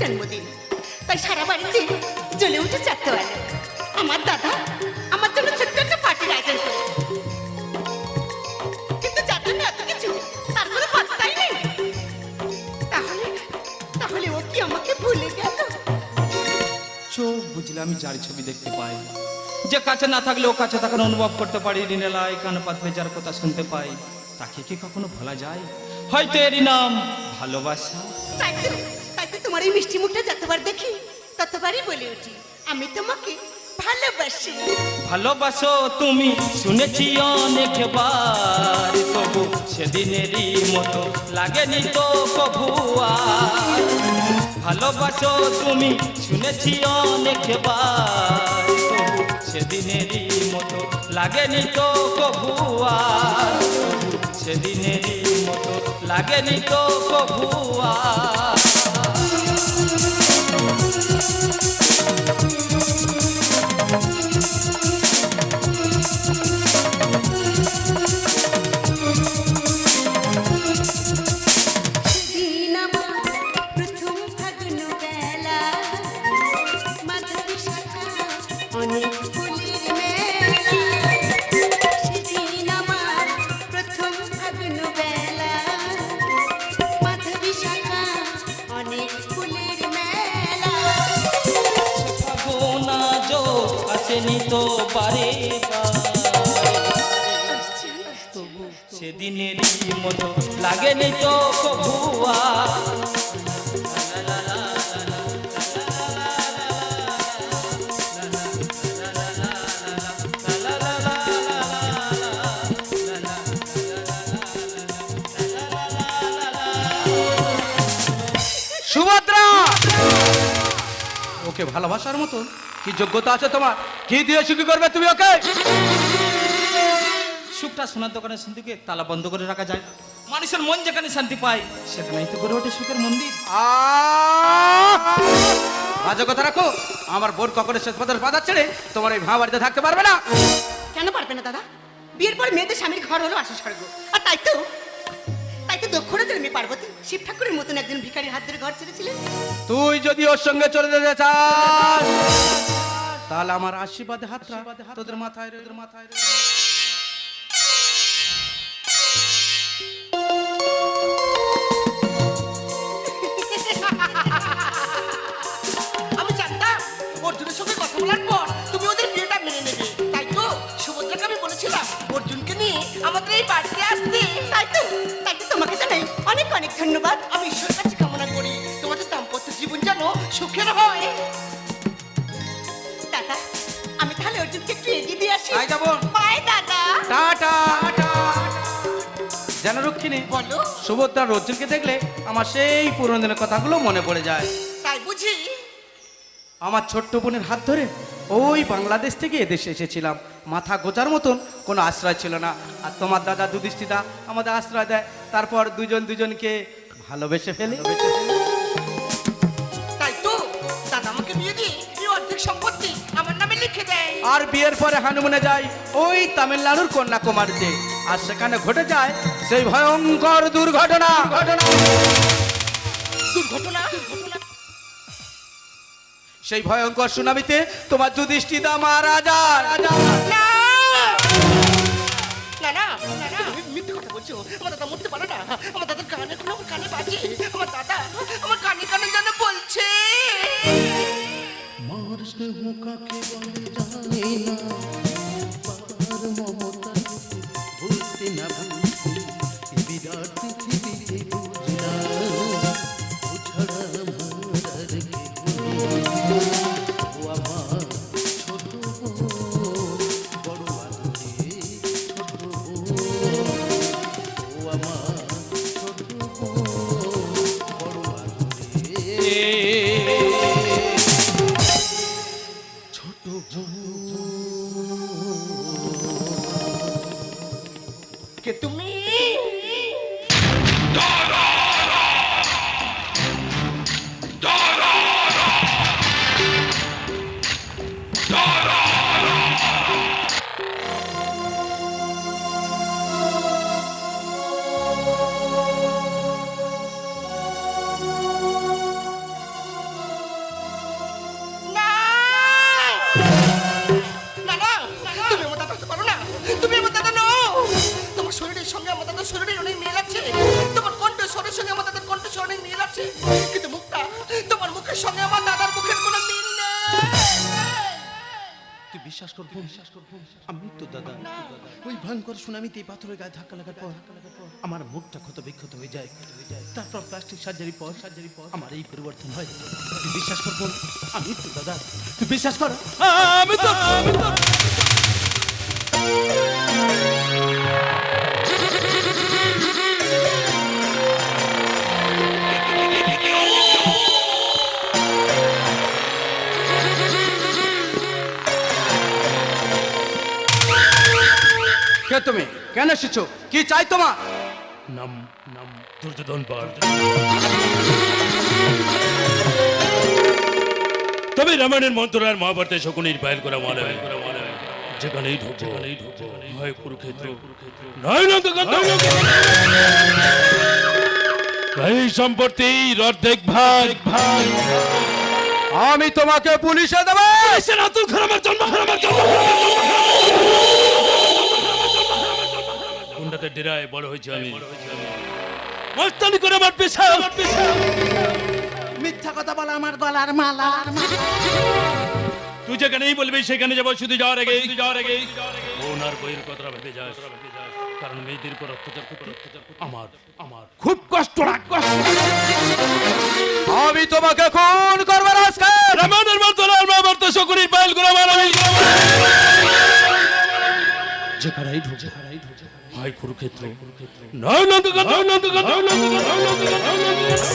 জন্মদিন। তাই সারা বাড়িতে জ্বলে উঠে চারতে পারল আমার দাদা আমার জন্য ছোট্ট একটা পার্টির আয়োজন করে। কিন্তু যার জন্য এত কিছু, তার কোনো পাত্তাই নেই। তাহলে তাহলে ও কি আমাকে ভুলে গেল? চোখ বুঝলে আমি যার ছবি দেখতে পাই। যে কাছে না থাকলেও কাছে থাকার অনুভব করতে পারি। রিনেলাই কানে পাতলে যার কথা শুনতে পাই, তাকে কি কখনো ভোলা যায়? হয়তো এরই নাম, ভালোবাসা। এই মিষ্টি মুখটা যতবার দেখি, ততবারই বলে উঠি, আমি তোমাকে ভালোবাসি। ভালোবাসো তুমি, শুনেছি অনেকবার তবু সেদিনেরই মতো লাগেনি তো কবু ভালোবাসো তুমি, শুনেছি অনেকবার তবু সেদিনেরই মতো লাগেনি তো কবু সেদিনেরই মতো লাগেনি তো কবু Thank you. আসেনি তো বারে তবু মতো লাগেনি তো কবুয়া ওকে ভালোবাসার মতন কি যোগ্যতা আছে তোমার? কি দিয়ে সুখী করবে তুমি ওকে? সুখটা সোনার দোকানের সিন্ধুকে তালা বন্ধ করে রাখা যায় মানুষের মন যেখানে শান্তি পায় সেখানেই তো গড়ে ওঠে সুখের মন্দির। আহ! বাজে কথা রাখো আমার বোর কখনো শেষ পথের বাজার ছেড়ে তোমার এই ভাঁ বাড়িতে থাকতে পারবে না। কেন পারবে না দাদা? বিয়ের পর মেয়েদের স্বামীর ঘর হলো আশা স্বর্গ আর তাই তো তাই তো দক্ষিণ জন্মে পার্বতী শিব ঠাকুরের মতন একজন ভিখারির হাত ধরে ঘর ছেড়েছিলেন। তুই যদি ওর সঙ্গে চলে যেতে চাস তাহলে আমার আশীর্বাদে হাত তোদের মাথায় রে, তোদের মাথায় রে। আমি জানতাম অর্জুনের সঙ্গে কথা বলার পর তুমি ওদের বিয়েটা মেনে নেবে। তাই তো সুভদ্রাকে আমি বলেছিলাম অর্জুনকে নিয়ে আমাদের এই বাড়িতে আসতে। তাই তো তাই তো তোমাকে জানাই। অনেক অনেক ধন্যবাদ। আমি ঈশ্বরের কাছে কামনা করি। তোমাদের দাম্পত্য জীবন যেন সুখের হয়। অর্জুনকে একটু এগিয়ে দিয়ে আসি? আয় যাব। বাই দাদা। টাটা। যেন রক্ষিণী বলো। অর্জুনকে দেখলে আমার সেই পুরনো দিনের কথাগুলো মনে পড়ে যায়। তাই বুঝি? আমার ছোট্ট বোনের হাত ধরে ওই বাংলাদেশ থেকে এদেশে এসেছিলাম। মাথা গোজার মতন কোনো আশ্রয় ছিল না। আর তোমার দাদা দুদিষ্টিদা আমাদের আশ্রয় দেয়। তারপর দুজন দুজনকে ভালোবেসে ফেলে। তাই তো দাদা আমাকে বিয়ে দিয়ে এই অর্ধেক সম্পত্তি আর বিয়ের পরে হানুমনে যাই ওই তামিলনাড়ুর কন্যাকুমারীতে। আর সেখানে ঘটে যায় সেই ভয়ঙ্কর দুর্ঘটনা। ঘটনা দুর্ঘটনা। দুর্ঘটনা। সেই ভয়ঙ্কর সুনামিতে তোমার যুধিষ্ঠিদা মারা যায়। না! না না না না। তুমি মিথ্যে কথা বলছো। আমার দাদা মরতে পারে না। আমার দাদার এখন কানে বাজে। আমার দাদা আমার কানে কানে যেন বলছে। স্নেহ কাকে জানি না। মমতা ভুলতে না ভুলতে ছোট করব। আমি তো দাদা, ওই ভয়ঙ্কর সুনামিতে পাথরের গায়ে ধাক্কা লাগার পর আমার মুখটা ক্ষত বিক্ষত হয়ে যায়। তারপর প্লাস্টিক সার্জারি পর সার্জারি পর আমার এই পরিবর্তন হয়। তুই বিশ্বাস করব? আমি তো দাদা, তুই বিশ্বাস কর। আমি তো আমি তো কে তুমি। কেন এসেছ? কি চাই তোমার? নাম নাম দুর্যোধন তবে রামায়ণের মন্ত্রার মহাভারতে শকুনির পায়েল করা মনে হয় যেখানেই যেখানেই হয় কুরুক্ষেত্র। নয় নন্দকান্ত এই সম্পত্তি অর্ধেক ভাগ ভাগ আমি তোমাকে পুলিশে দেবো। খারামের জন্ম খারামের জন্ম। গুন্ডাদের ডেরায় বড় হয়েছে আমি। মস্তানি করে আমার পেশা আমার পেশা মিথ্যা কথা বলা আমার গলার মালা। তুই যেখানেই বলবি সেখানে যাব। শুধু যাওয়ার আগে। শুধু যাওয়ার আগে। বোন আর বইয়ের কথা ভেবে যাস। কারণ মেয়েদের উপর অত্যাচার করতে আমার আমার। খুব কষ্ট রাগ কষ্ট আমি তোমাকে খুন করব না আজকে। রামায়ণের মন্ত্রার মহাভারত শকুনির পায়েল করে আমার আমি যেখানেই ঢুকে যেখানেই ঢুকে হয় কুরুক্ষেত্র। নয় নন্দকান্ত নয় নন্দকান্ত নয় নন্দকান্ত নয় নন্দকান্ত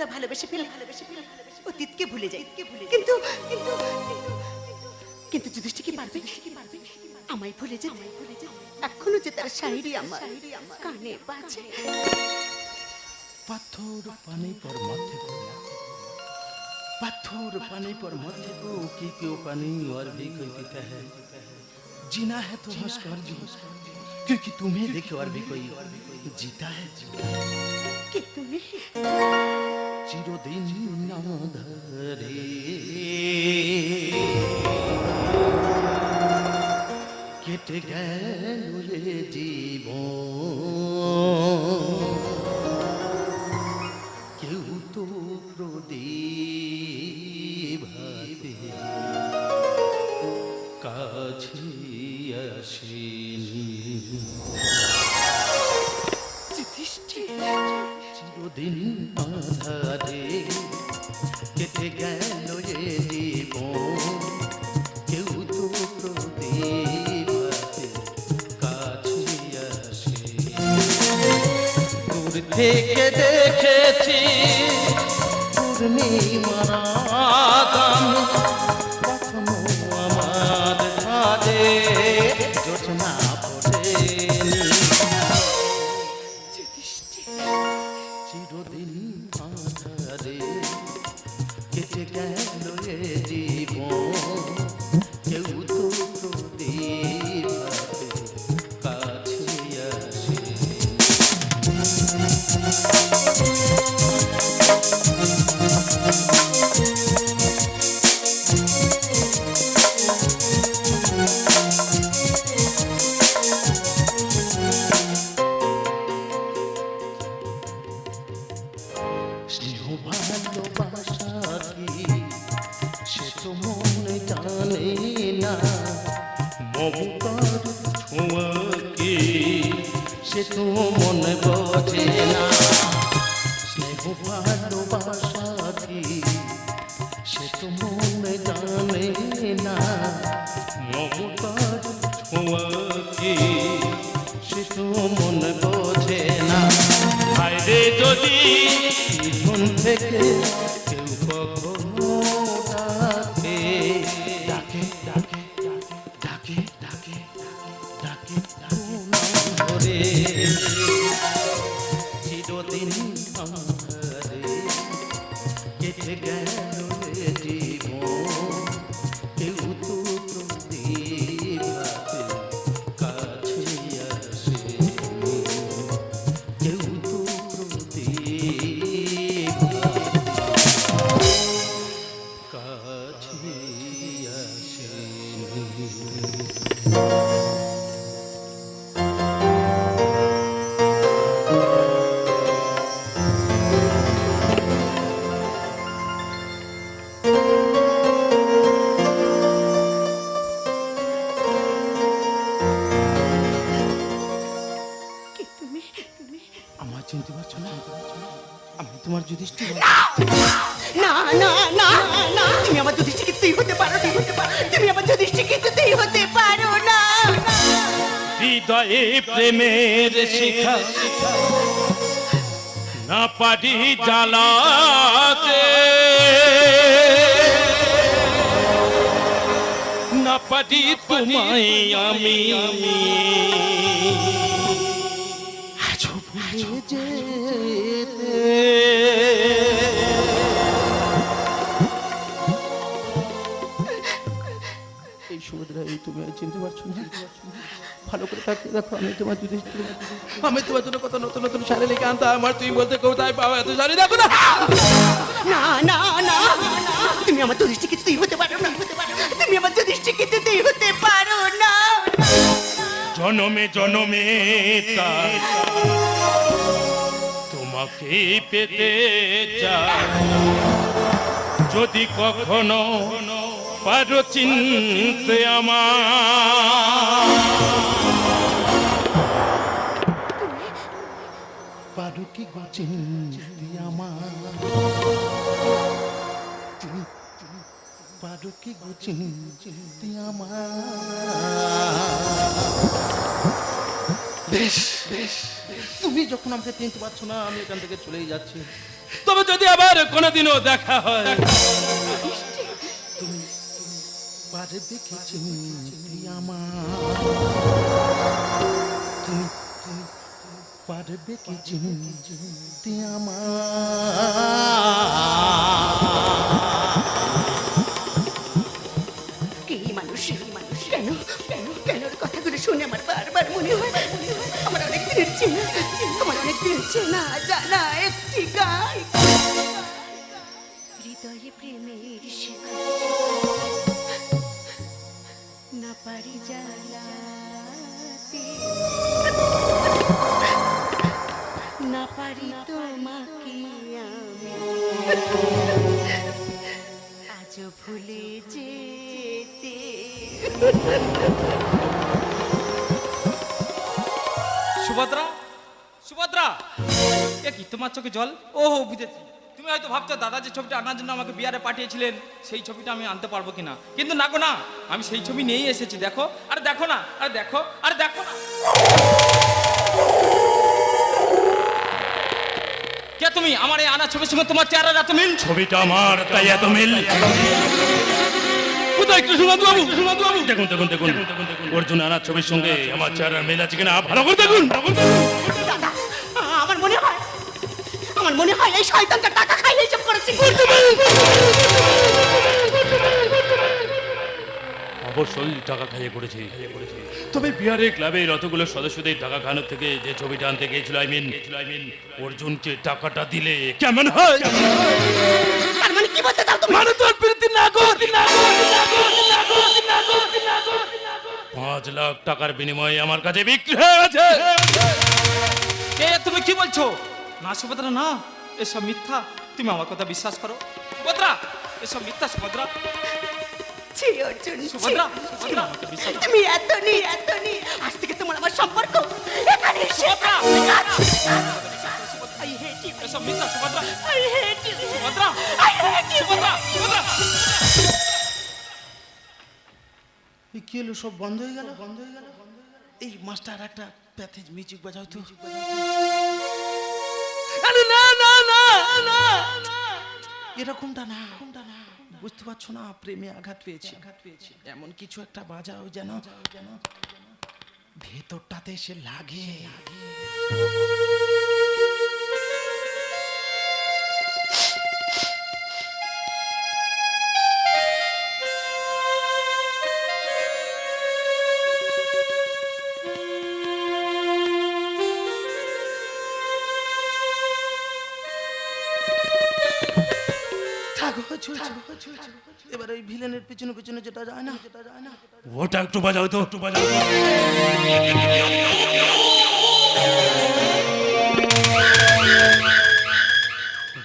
আমরা ভালোবেসে ফেলে ভালোবেসে ফেলে অতীতকে ভুলে যাই কিন্তু কিন্তু কিন্তু যুধিষ্ঠির কি পারবে আমায় ভুলে যে এখনো যে তার শাড়ি আমার কানে বাজে पत्थर पानी पर मथे को पत्थर पानी पर मथे को की क्यों पानी और भी कोई पीता है जीना है तो हंस कर जी क्योंकि तुम्हें देखे और भी कोई जीता है কি তুমি চিরদিন ধরে। কেটে গেল রে জীবন। কেউ তো প্রদীপ কাছে আসেনি। চিরদিন আধারে কেটে গেল রে জীবন। কেউ তো প্রদীপ হাতে কাছে আসে। দূর থেকে দেখেছি পূর্ণিমারা জীবন থেকে প্রেমের শিখা। না পারি জ্বালাতে। না পারি তোমায় আমি। আমি এই সুভদ্রা তুমি চিনতে পারছ না? ভালো করে থাকতে দেখো আমি তোমার যুধিষ্ঠির আমি তোমার জন্য কত নতুন নতুন শাড়ি লিখে আনতে আমার তুই বলতে কোথায় পাবো এত শাড়ি? দেখো না! না না না। তুমি আমার যুধিষ্ঠির কিছুতেই হতে পারো না হতে পারো না। তুমি আমার যুধিষ্ঠির কিছুতেই হতে পারো না। জনমে জনমে তার তোমাকে পেতে চাই। যদি কখনো পারো চিনতে আমার। পারো কি গো আমার? পারো কি গো আমার? বেশ বেশ। তুমি যখন আমাকে চিনতে পারছ না, আমি এখান থেকে চলেই যাচ্ছি। তবে যদি আবার কোনোদিনও দেখা হয়। চিনতে আমার। তুমি তুমি পারবে কি চিনতে আমার। কে মানুষ মানুষ? কেন কেন কেন কথাগুলো শুনে আমার বারবার মনে হয়? আমার অনেক দিনের চেনা আমার অনেক দিনের চেনা জানা একটি গান হৃদয়ে প্রেমের শিখা। না পারি না পারি আজও ভুলে সুভদ্রা সুভদ্রা! এ কি, তোমার চোখে জল? ও বুঝেছি। তুমি হয়তো ভাবছ দাদা যে ছবিটা আনার জন্য আমাকে বিয়ারে পাঠিয়েছিলেন সেই ছবিটা আমি আনতে পারব কিনা? কিন্তু না গো না আমি সেই ছবি নিয়েই এসেছি দেখো। আরে দেখো না আরে দেখো আরে দেখো না। কে তুমি? আমার এই আনা ছবির সঙ্গে তোমার চেহারা এত মিল? ছবিটা আমার তাই এত মিল। কোথায়? বাবু? বাবু? দেখুন দেখুন দেখুন। অর্জুন আনার ছবির সঙ্গে আমার চেহারার মিল আছে কিনা? ভালো করে দেখুন। মনে হয় এই শয়তানটা টাকা খাই এইসব করেছে। অবশ্যই টাকা খাইয়ে করেছি। তবে বিহারে ক্লাবের অতগুলো সদস্যদের টাকা খানোর থেকে যে ছবিটা আনতে গিয়েছিল আই মিন আই মিন অর্জুনকে টাকাটা দিলে কেমন হয়? তার মানে কি বলতে চাও তুমি? মানে তোর প্রীতি না কর না কর, না কর, না কর, না কর, না কর। পাঁচ লাখ টাকার বিনিময়ে আমার কাছে বিক্রি হয়ে গেছে। কে তুমি কি বলছো? না সুভদ্রা না এসব মিথ্যা। তুমি আমার কথা বিশ্বাস করো। সুভদ্রা এসব মিথ্যা সুভদ্রা। ছি অর্জুন ছি। সুভদ্রা, সুভদ্রা, আমাকে বিশ্বাস করো। তুমি এত নি এত নি। আজ থেকে তোমার আমার সম্পর্ক এখানে সুভদ্রা! আই হেট ইউ এসব মিথ্যা Subhadra. I hate you Subhadra! I hate you Subhadra Subhadra! এই কি হলো সব বন্ধ হয়ে গেল বন্ধ হয়ে গেল? এই মাস্টার একটা প্যাথেজ মিউজিক বাজাও তো। আরে না এরকমটা না। বুঝতে পারছ না, প্রেমে আঘাত পেয়েছি। আঘাত পেয়েছি এমন কিছু একটা বাজাও যেন যেন ভেতরটাতে এসে লাগে। থাকো চলছে এবার ওই ভিলেনের পিছনে পিছনে যেটা যায় না যেটা যায় না। ওটা একটু বাজাও তো একটু বাজাও।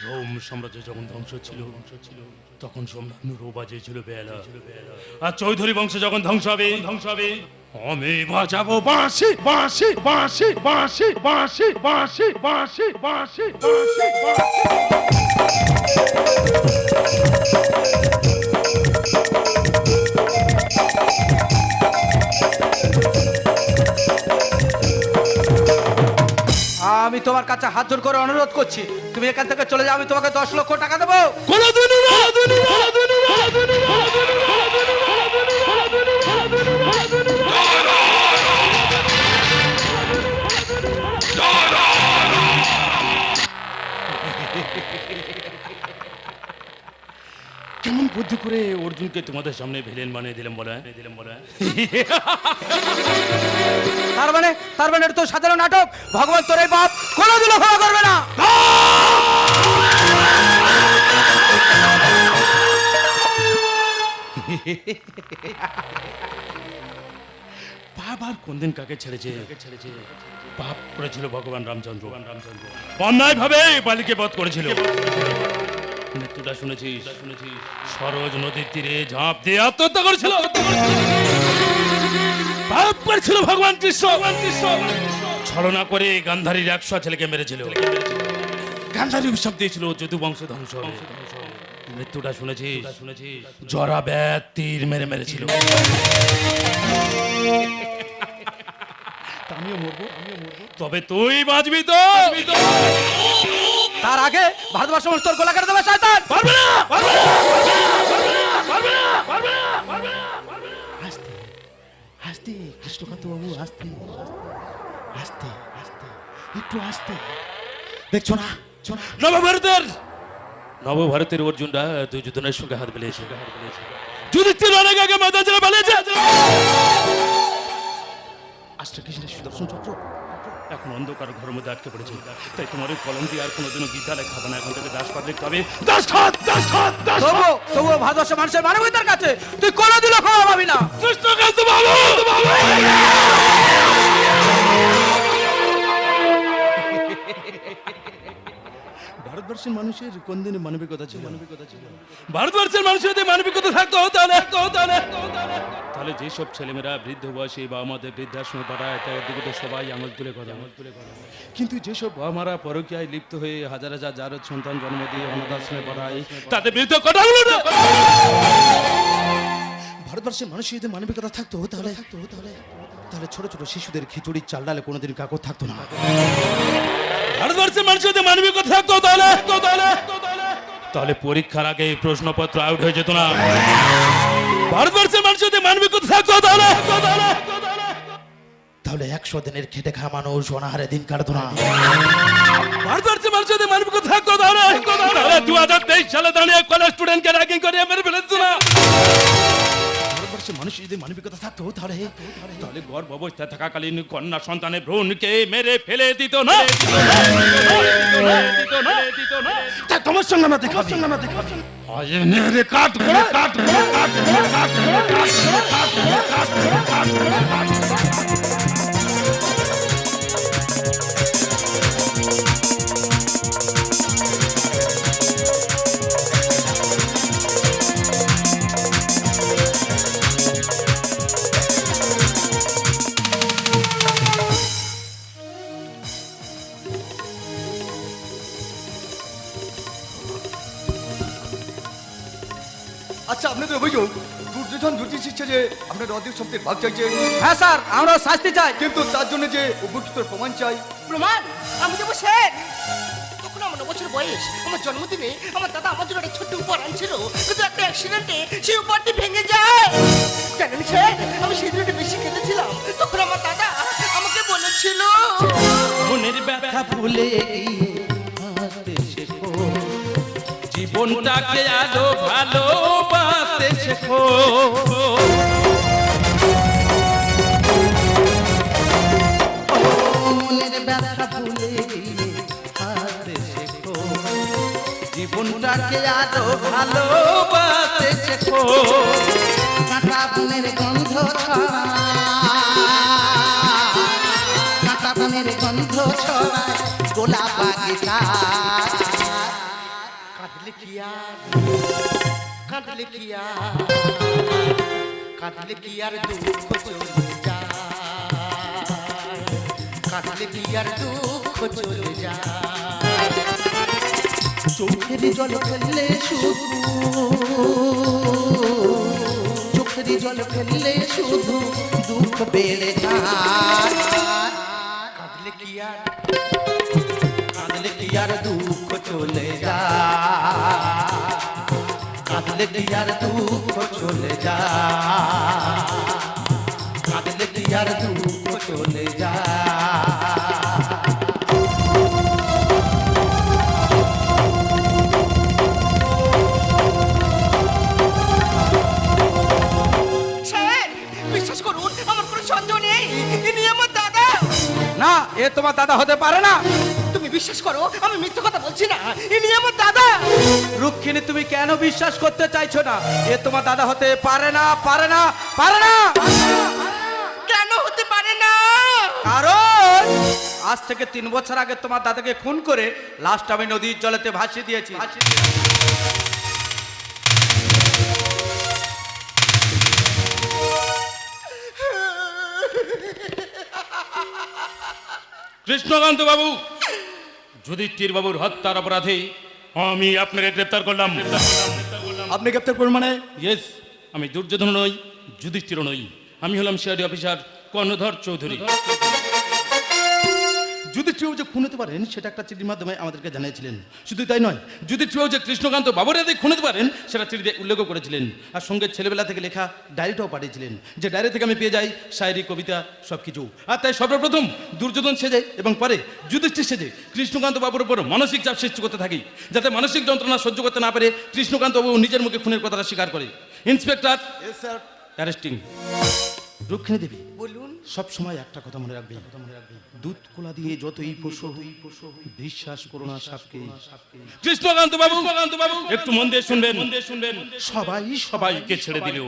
রোম সাম্রাজ্য যখন ধ্বংস ছিল ছিল তখন সম্রাট বাজে ছিল বেলা। আর চৌধুরী বংশ যখন ধ্বংস হবে ধ্বংস হবে আমি বাজাবো বাঁশি বাঁশি বাঁশি বাঁশি বাঁশি বাঁশি বাঁশি বাঁশি বাঁশি বাঁশি। আমি তোমার কাছে হাত জোর করে অনুরোধ করছি। তুমি এখান থেকে চলে যাও, আমি তোমাকে দশ লক্ষ টাকা দেবো। কোনোদিনও বুদ্ধি করে অর্জুনকে তোমাদের সামনে ভিলেন বানিয়ে দিলাম বলে। দিলাম বলে তার মানে তার মানে তো সাধারণ নাটক। ভগবান তোর এই বাপ কোনোদিনও ক্ষমা করবে না। বাপ আর কোন দিন কাকে ছেড়েছে? ছেড়েছে পাপ করেছিল ভগবান রামচন্দ্র। রামচন্দ্র অন্যায় ভাবে বালিকে বধ করেছিল। মৃত্যুটা শুনেছিস শুনেছিস সরোজ নদীর তীরে ঝাঁপ দিয়ে আত্মহত্যা করেছিল। করেছিল ভগবান কৃষ্ণ। ছলনা করে গান্ধারীর একশো ছেলেকে মেরেছিল। গান্ধারী উৎসব দিয়েছিল যদু বংশ ধ্বংস। মৃত্যুটা শুনেছিস শুনেছিস জরা ব্যাত তীর মেরে মেরেছিল। তবে তুই বাঁচবি তো। তার আগে ভারতবর্ষ তোর গোলা কেটে দেবে শয়তান। পারবে না! পারবে না! পারবে না! পারবে না! পারবে না! পারবে না আস্তে আস্তে কৃষ্ণকান্ত বাবু আস্তে আস্তে আস্তে একটু আস্তে দেখছ না? নবভারতের! নবভারতের অর্জুনরা দুর্যোধনের সঙ্গে হাত মিলিয়েছে। যুধিষ্ঠির অনেক আগে মাথা ছেড়ে পালিয়েছে! আস্তে কৃষ্ণের সুদর্শন চক্র এখন অন্ধকার ঘরের মধ্যে আটকে পড়েছে। তাই তোমার ওই কলম দিয়ে আর কোনোদিনও বিদ্যালয় খাবে না। এখন থেকে দাস পাঠ লিখতে হবে দাস খাত দাস খাত দাস তবু ভারতবর্ষ মানুষের মানবতার কাছে তুই কোনোদিনও ক্ষমা পাবি না। কৃষ্ণকান্ত বাবু! ভারতবর্ষের মানুষের কোন দিনে মানবিকতা ছিল? মানবিকতা ছিল ভারতবর্ষের মানুষের যদি মানবিকতা থাকতো তাহলে তাহলে তাহলে যেসব ছেলেমেয়েরা বৃদ্ধ বয়সে বা আমাদের বৃদ্ধাশ্রমে পাঠায় তাদের দিকে তো সবাই আঙুল তুলে কথা আঙুল তুলে কথা কিন্তু যেসব বাবা মারা পরকীয়ায় লিপ্ত হয়ে হাজার হাজার জারদ সন্তান জন্ম দিয়ে অনাথাশ্রমে পাঠায় তাদের বিরুদ্ধে কথা হলো না। ভারতবর্ষের মানুষের যদি মানবিকতা থাকতো তাহলে তাহলে তাহলে ছোট ছোট শিশুদের খিচুড়ির চাল ডালে কোনোদিন কাকর থাকতো না। ভারতবর্ষের মানুষের মানবিকতা থাকতো তাহলে। তাহলে পরীক্ষার আগে এই প্রশ্নপত্র আউট হয়ে যেত না। ভারতবর্ষের মানুষের যদি মানবিকতা থাকতো তাহলে। তাহলে একশো দিনের খেটে খাওয়া মানুষ অনাহারে দিন কাটতো না। ভারতবর্ষের মানুষের যদি মানবিকতা থাকতো তাহলে। দু হাজার তেইশ সালে দাঁড়িয়ে কলেজ স্টুডেন্টকে র্যাগিং করে মেরে ফেলে না। ভারতবর্ষের মানুষ যদি মানবিকতা থাকতো তাহলে তাহলে গর্ভ অবস্থায় থাকাকালীন কন্যা সন্তানের ভ্রূণকে মেরে ফেলে দিত না তা তোমার সঙ্গে আমার দেখা সঙ্গে আমার দেখা মেরে কাট কাট কাট কাট কাট কাট কাট কাট কাট এসেছে যে আপনার অর্ধেক সম্পত্তির ভাগ চাইছে হ্যাঁ স্যার আমরাও শাস্তি চাই। কিন্তু তার জন্য যে উপযুক্ত প্রমাণ চাই। প্রমাণ? আমি দেবো স্যার তখন আমার বছর বয়স আমার জন্মদিনে আমার দাদা আমার জন্য একটা ছোট্ট উপহার আনছিল। কিন্তু একটা অ্যাক্সিডেন্টে সেই উপহারটি ভেঙে যায়। জানেন স্যার আমি সেদিন একটু বেশি খেতেছিলাম তখন আমার দাদা আমাকে বলেছিল মনের ব্যথা ভুলে হাসতে জীবনটাকে আরও ভালোবাসতে শেখো জীবনটাকে আরও ভালোবাসতে শেখো কাঁটা বনের গন্ধ কাঁটা বনের গন্ধ ছড়ায় গোলাপ বাগিচা। কাঁদলে কি আর? কাঁদলে কি আর? কাঁদলে কি আর দুঃখ চলে যায়? কাঁদলে কি আর দুঃখ চলে যায়? চোখের জল ফেললে শুধু চোখের জল ফেললে শুধু দুঃখ বেড়ে যায়। কাঁদলে কি আর চলে যায় কাঁদলে কি আর দুঃখ চলে যায় কাঁদলে কি আর দুঃখ চলে দাদা। না এ তোমার দাদা হতে পারে না। বিশ্বাস করো? আমি মিথ্যে কথা বলছি না। ইনি আমার দাদা। রুক্মিণী তুমি কেন বিশ্বাস করতে চাইছো না? এ তোমার দাদা হতে পারে না পারে না পারে না। কেন হতে পারে না? কারণ আজ থেকে তিন বছর আগে তোমার দাদাকে খুন করে লাস্ট আমি নদীর জলেতে ভাসিয়ে দিয়েছি। কৃষ্ণকান্ত বাবু যুধিষ্ঠির বাবুর হত্যার অপরাধে আমি আপনাকে গ্রেপ্তার করলাম। আপনি গ্রেপ্তার করবেন মানে? ইয়েস আমি দুর্যোধন নই যুধিষ্ঠির নই। আমি হলাম সিআরডি অফিসার কর্ণধর চৌধুরী। যুধিষ্ঠির যে খুন হতে পারেন সেটা একটা চিঠির মাধ্যমে আমাদেরকে জানিয়েছিলেন। শুধু তাই নয় যুধিষ্ঠির যে কৃষ্ণকান্ত বাবুর এতে খুন হতে পারেন সেটা চিঠিতে উল্লেখ করেছিলেন। আর সঙ্গে ছেলেবেলা থেকে লেখা ডায়েরিটাও পাঠিয়েছিলেন যে ডায়েরি থেকে আমি পেয়ে যাই শায়রি কবিতা সব কিছু আর তাই সর্বপ্রথম দুর্যোধন সেজে এবং পরে যুধিষ্ঠির সেজে কৃষ্ণকান্ত বাবুর উপর মানসিক চাপ সৃষ্টি করতে থাকি যাতে মানসিক যন্ত্রণা সহ্য করতে না পারে কৃষ্ণকান্ত বাবু নিজের মুখে খুনের কথাটা স্বীকার করে। Inspector arresting. রুক্মিণী দেবী। বলুন। সব সময় একটা কথা মনে রাখবে দুধ কোলা দিয়ে যতই হই বিশ্বাস করো না সাপকে। কৃষ্ণকান্ত বাবু বাবু একটু মন দিয়ে শুনবেন। মন দিয়ে শুনবেন। সবাই সবাইকে ছেড়ে দিলেও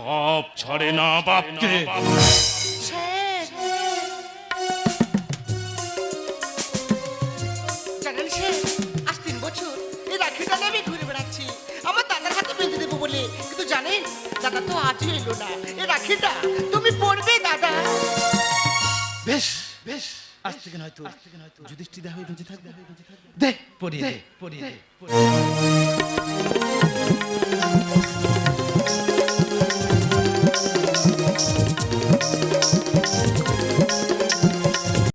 পাপ ছাড়ে না বাপকে। টাকা তো আছে এলো না এ রাখিটা তুমি পড়বে দাদা। বেশ বেশ আজ থেকে হয়তো? যুধিষ্ঠির হয়ে বেঁচে থাকবে? দে পড়িয়ে দে পড়িয়ে দে।